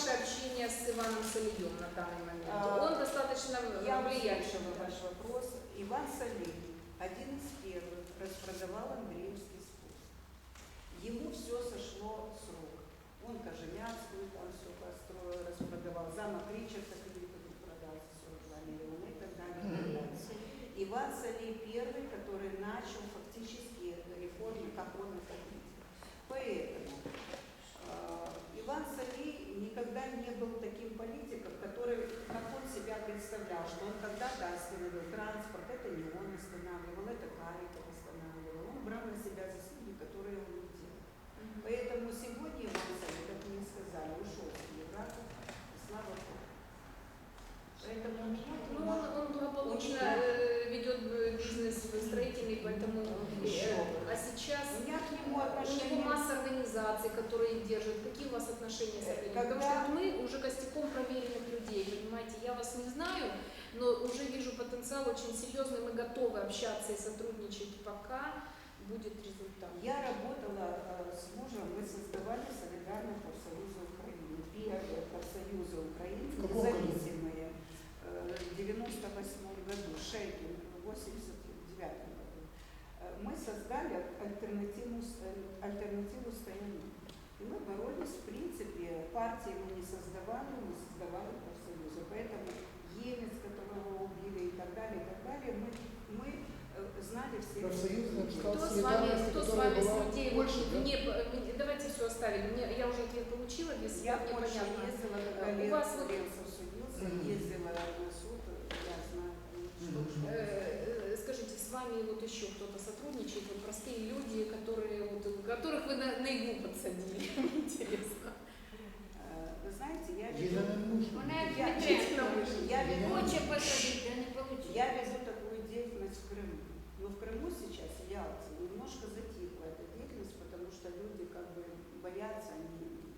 ваше общение с Иваном Солием на данный момент? А, Он достаточно Я влияющий. услышала ваш вопрос. Иван Солей, один из первых, распродавал Андреевский спуск. Ему все сошло с рук. Он Кожемянскую там все построил, распродавал. Замок Ричарда Клинтона продал за 42 миллиона и так далее. и так далее. Иван Солей первый, который начал фактически реформы, как он это видел. Поэтому э, Иван Солей никогда не был таким политиком, который, как он себя представлял, что он когда-то остановил транспорт, это не он останавливал, это Кариков останавливал. Он брал на себя заслуги, которые он не делал. Мгм. Поэтому сегодня Иван как мне сказали, ушел с и слава Богу. Поэтому Ну, он, он благополучно э, ведет э, бизнес строительный, поэтому... э, Еще бы. а сейчас у нему у него масса организаций, которые их держат. Какие у вас отношения с Э, организацией? когда- Потому что мы уже костяком проверенных людей, понимаете, я вас не знаю, но уже вижу потенциал очень серьезный, мы готовы общаться и сотрудничать, пока будет результат. Я работала э, с мужем, мы создавали солидарные профсоюзы Украины. Первые профсоюзы Украины, независимые, э, в 98 году, Шейкин, в 89 году. Мы создали альтернативу, альтернативу стоянию. И мы боролись, в принципе, партии мы не создавали, мы создавали профсоюзы. Поэтому Емец, которого убили и так далее, и так далее, мы, мы э, знали все Профсоюз Кто с вами, кто с вами с людей, да? мне, мне- давайте все оставим, мне, я уже ответ получила, без Я мне больше понятно. ездила, когда у вас судился, Мгм. ездила на суд, я знаю, что, с вами вот еще кто-то сотрудничает, вот простые люди, которые, вот, которых вы на, на иглу подсадили, интересно. Э, Вы знаете, я веду, Я- я веду, я веду такую деятельность в Крыму. Но в Крыму сейчас, в Ялте, немножко затихла эта деятельность, потому что люди как бы боятся, они,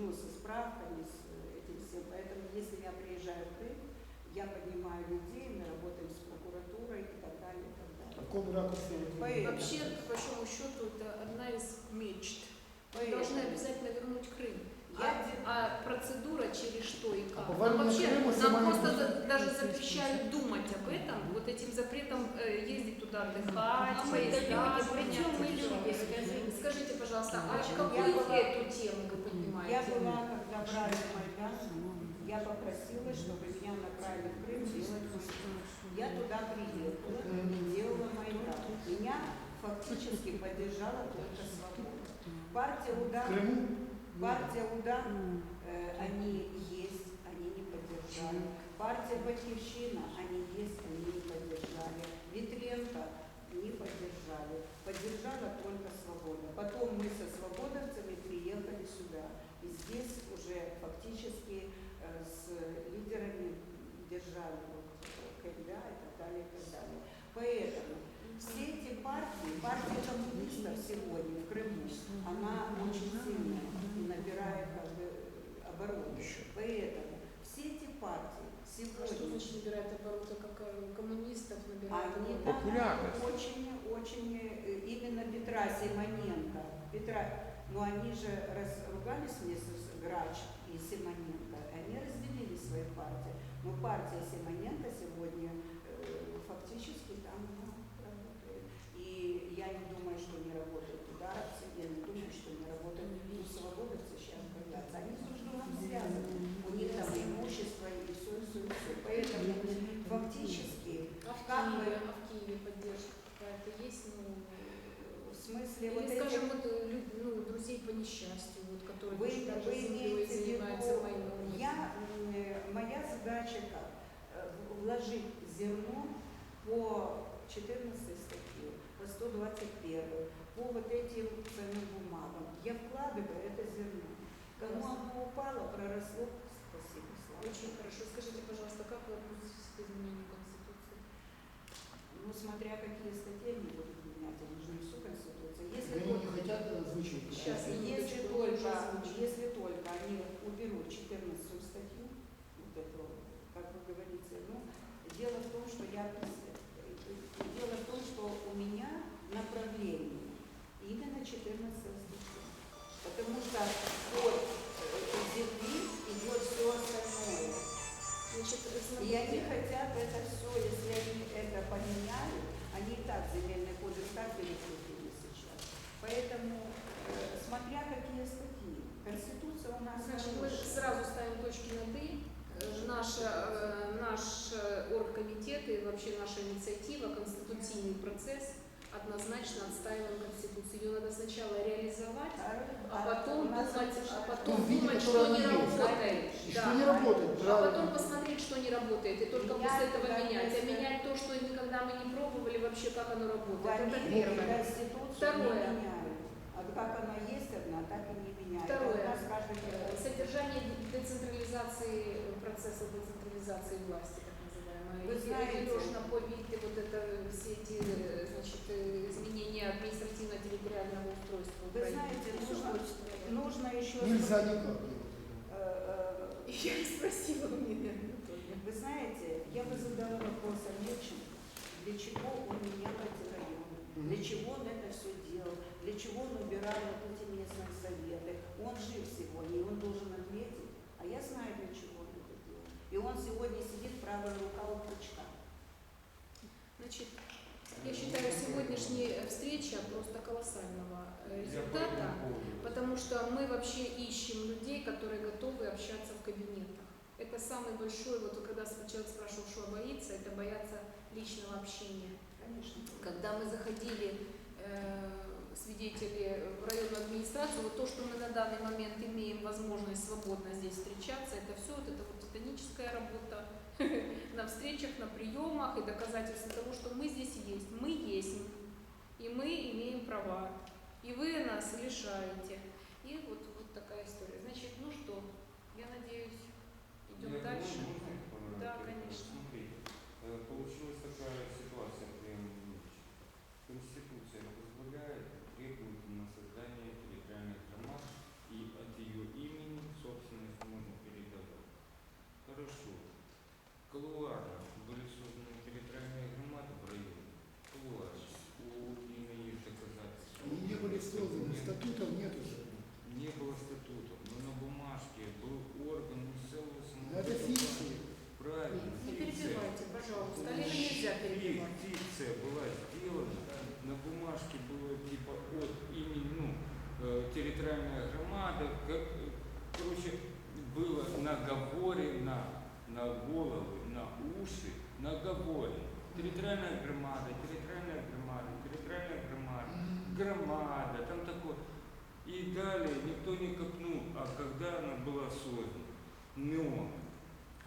ну, со справками, с этим всем. Поэтому, если я приезжаю в Крым, я поднимаю людей, мы работаем с прокуратурой и так далее, и так В далее. Каком ракурсе вы Поэтому- Вообще, по большому счету, это одна из мечт. Мы должны обязательно вернуть Крым. Я А, де- а процедура через что и как? А Нам вообще Крыму нам просто за- даже запрещают думать об этом, вот этим запретом э, ездить туда отдыхать, А мы-то поезда люди, при гонять чем мы и всё. люди, скажите? Скажите, пожалуйста, а какую я была- эту тему вы поднимаете? Я была, когда брали Майдан, я попросила, чтобы меня направили в Крым делать. Я туда приехала и делала Майдан. Меня фактически поддержала только свобода. Партия В УДА, Крыму? партия УДА, э, они есть, они не поддержали. Партия Батьковщина, они есть, они не поддержали. Ветренко не поддержали. Поддержала только свобода. Потом мы со свободовцами приехали сюда. И здесь уже фактически э, с лидерами держали вот, КМДА и так далее, и так далее. Поэтому все эти партии, партия коммунистов сегодня в Крыму, она очень сильная и набирает как бы обороты. Поэтому все эти партии А что сегодня значит набирает обороты, как коммунистов набирает они Популярность. очень, очень э, именно Петра Симоненко. Петра, но они же разругались вместе с Грач и Симоненко, они разделили свои партии. Но партия Симоненко сегодня э, фактически там ну, работает. И я не думаю, что не работают ударовцы, я не думаю, что не работают ну, свободовцы сейчас боятся. Они друг с другом связаны. У них там имущество и все, и все, и все. Поэтому фактически А в как Киеве, бы- а в Киеве поддержка какая-то есть? Ну, в смысле или, вот эти- скажем, вот, э, лю- ну, друзей по несчастью, вот, которые Вы, тоже даже вы землей имеете в занимаются виду, войной. я, м, э, моя задача как? Э, в- Вложить зерно по 14 статье, по 121, по вот этим ценным бумагам. Я вкладываю это зерно. Кому оно упало, проросло, спасибо, слава Очень хорошо. Скажите, пожалуйста, как вы относитесь к изменению Конституции? Ну, смотря какие статьи они будут менять, они же не всю Конституцию. Если Они только- не хотят озвучивать. Сейчас, Если только, если только они уберут 14 статью, вот эту, как вы говорите, ну, дело в том, что я, прис- дело в том, что у меня направлении. Именно 14 стихов. Потому что от земли идет все остальное. Значит, и они хотят это все, если они это поменяют, они и так земельный кодекс так перекрутили сейчас. Поэтому, э, смотря какие статьи, Конституция у нас... Значит, мы сразу ставим точки на «ты», э, э, наш, э, наш оргкомитет и вообще наша инициатива, конституционный процесс. – однозначно отстаиваем Конституцию. Ее надо сначала реализовать, а потом думать, а потом том виде, думать, что не работает. И Да. что не работает, А правильно. потом посмотреть, что не работает, и только Менять, после этого менять. А менять то, что никогда мы не пробовали, вообще как оно работает. Это первое. Второе. как она есть одна, так и не меняют. А Второе. у нас каждый Содержание децентрализации, процесса децентрализации власти. Вы знаете- Лёш на повиде вот это э, все эти э, значит, э, изменения административно-территориального устройства. Вы знаете, нужно, нужно еще... Нельзя никак. Я спросила у меня. Вы знаете, я бы задала вопрос Олечину, для чего он менял эти районы, для чего он это все делал, для чего он убирал вот эти местные советы. Он жив сегодня, и он должен ответить. А я знаю, для чего. И он сегодня сидит, правая рука у Пучка. Значит, я считаю, сегодняшняя встреча просто колоссального э, результата, потому что мы вообще ищем людей, которые готовы общаться в кабинетах. Это самый большой, вот когда человек спрашивал, что боится, это бояться личного общения. Конечно. Когда мы заходили э, свидетели в районную администрацию, вот то, что мы на данный момент имеем возможность свободно здесь встречаться, это все вот это вот титаническая работа на встречах, на приемах и доказательство того, что мы здесь есть, мы есть, и мы имеем права, и вы нас лишаете. И вот, вот такая история. Значит, ну что, я надеюсь, идем дальше. думаю, можно их по- Да, как-то? конечно. Смотрите, э, получилась такая ситуация, Клим Ильич. Конституция позволяет, требует на создание территориальных громад и от ее имени собственность можно передавать. Хорошо. Кулуарно были созданы территориальные громады в районе. Кулуарно. У имя есть доказательства. Они не были созданы, Нет. статутов нет уже. Не было статутов, но на бумажке был орган целого Но это фикция. Правильно. Не фикция. перебивайте, пожалуйста. Олега нельзя перебивать. Фикция была сделана, на бумажке было типа от имени, ну, э, территориальная громада, как, э, короче, было наговорено на головы, на уши, наговорено. Территориальная громада, территориальная громада, территориальная громада, громада, там такое. И далее никто не копнул, а когда она была создана. Но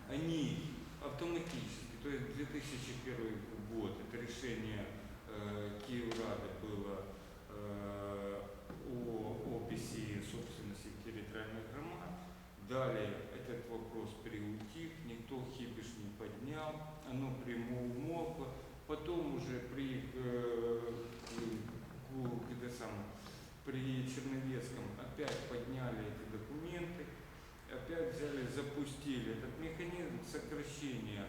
они автоматически, то есть 2001 год, это решение э, Киеврады было э, о описи собственности территориальных громад. Далее этот вопрос приутих, никто хибиш не поднял, оно примолкло. Потом уже при, э, при Черновецком опять подняли эти документы, опять взяли, запустили этот механизм сокращения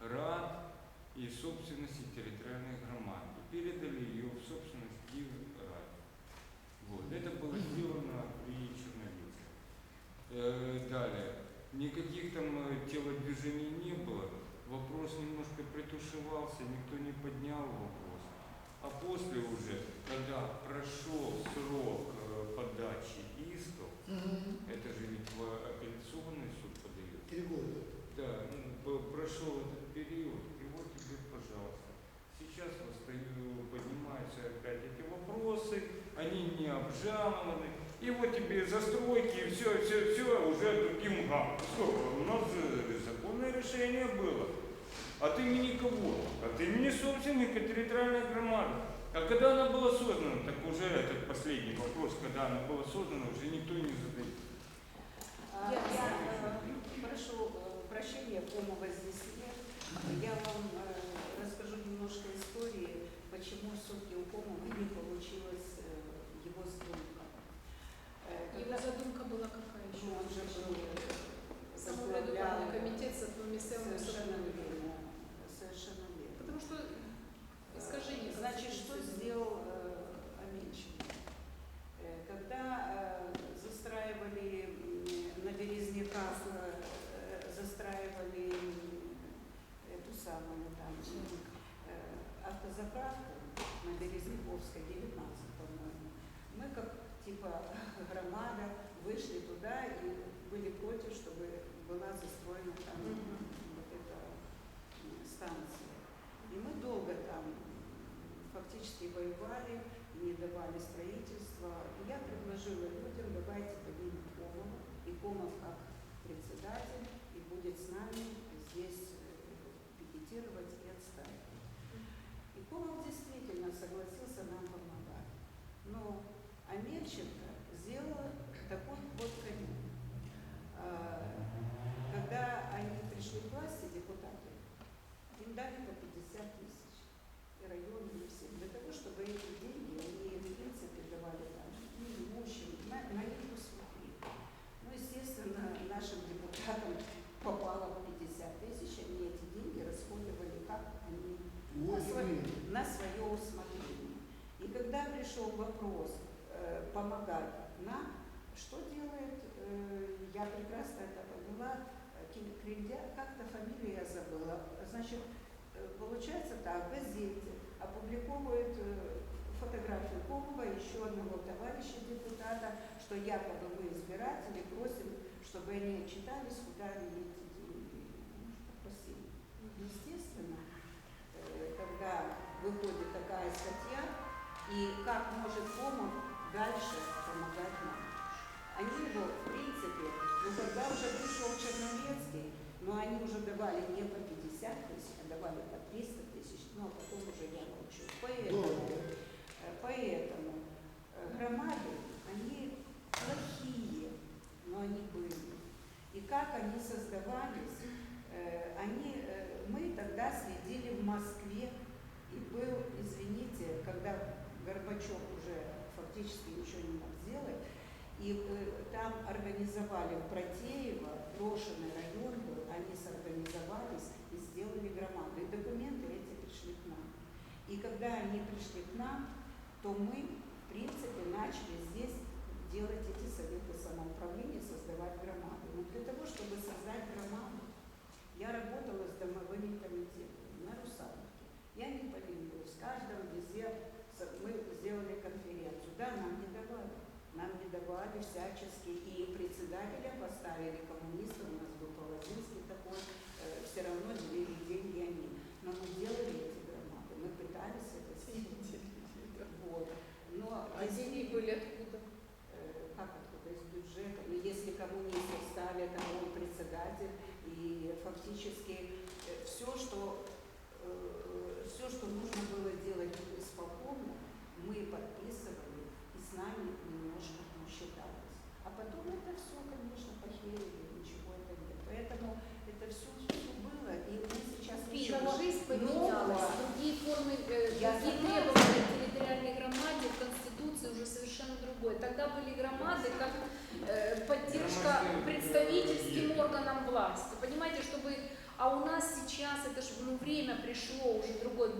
рад и собственности территориальных громад и передали ее в собственность Киеврад. Вот. Это было сделано при Черновецком. Э, далее. Никаких там э, телодвижений не было. Вопрос немножко притушевался, никто не поднял вопрос. А после уже, когда прошел срок э, подачи исков, это же ведь в апелляционный суд подается. Три года. Да, ну, прошел этот период, и вот тебе, пожалуйста. Сейчас восстаю, поднимаются опять эти вопросы, они не обжалованы, и вот тебе застройки, и все, все, все уже другим гам. Сколько? У нас законное решение было. От имени кого? От имени собственника территориальной громады. А когда она была создана, так уже этот последний вопрос, когда она была создана, уже никто не задает. А, Я- Я э, прошу э, прощения, здесь нет. Я вам э, расскажу немножко истории, почему все-таки у Комова не получилось э, его задумка. Э, Его когда- задумка была какая еще? Ну, он же был э, Самоврядувальный возглавлял- комитет с місцевого Совершенно самоврядування. верно. Совершенно верно. Потому что искажение Значит, что Конституции. сделал э, Аменьшин? Э, Когда э, застраивали м, на Березняках, э, застраивали м, эту самую там э, автозаправку на Березняковской, 19, по-моему, мы как типа громада вышли туда и были против, чтобы была застроена там Мгм. вот эта м, станция. И мы долго там фактически воевали, не давали строительства. Я предложила людям, давайте поднимем Комова, и Комов как председатель, и будет с нами здесь э, пикетировать и отстаивать. И Комов действительно согласился нам помогать. Но Амельченко сделала такой вот конек. А, Когда они пришли к власти, депутаты, им дали по 50 тысяч. И районы, и все. Для того, чтобы эти деньги, они в принципе давали там неимущим, на, на них усмотрели. Ну, естественно, нашим депутатам попало по 50 тысяч, они эти деньги расходовали как они на, Вот свое, именно. на свое усмотрение. И когда пришел вопрос э, помогать нам, что делает, э, я прекрасно это поняла, э, Криндя, как-то фамилию я забыла, значит, э, получается так, в газете опубликовывают э, фотографию Комова, еще одного товарища депутата, что якобы мы избиратели просим, чтобы они отчитались, куда они эти деньги попросили. Естественно, когда выходит такая статья, и как может Комов дальше помогать нам. Они его, в принципе, ну когда уже пришел Черновецкий, но они уже давали не по 50 тысяч, а давали по 300 тысяч, ну а потом уже я молчу. Поэтому, Долго. э, поэтому э, громады, они плохие, но они были. И как они создавались, э, они, э, мы тогда следили в Москве, и был, извините, когда Горбачев уже фактически ничего не мог сделать, и э, там организовали в Братеево, брошенный район был, они сорганизовались и сделали громаду. И документы эти пришли к нам. И когда они пришли к нам, то мы, в принципе, начали здесь делать эти советы самоуправления, создавать громады. Но для того, чтобы создать громаду, я работала с домовыми комитетами на Русановке. Я не поленилась. В каждом везде мы сделали конференцию. Да, нам не давали. Нам не давали всячески. И председателя поставили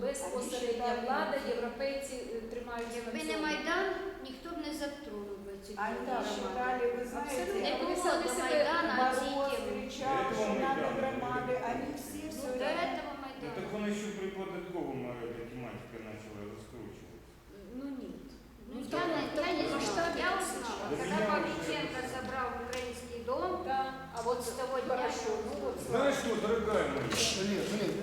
уже другое, без Они посередня считали, влада, що- європейці е, тримаються Якби на не цьому. Майдан, ніхто б не затронув би ці Они громади. считали, вы знаете, Абсолютно. Не Они було сами до себе Майдана ці Мороз теми. кричал, Этого что надо Майдана. громады, они все Ну, все до это этого Ну, Майдану. так он еще при податковом эта тематика начала раскручиваться. Ну нет. Ну, в я, таком- не- в я таком не знала. масштабе, Я как узнала. сейчас. Да Когда меня Павліченко уже- забрав український дом, Да, а вот с того дня хорошо, ну вот Знаешь что, дорогая моя, Да нет, да нет,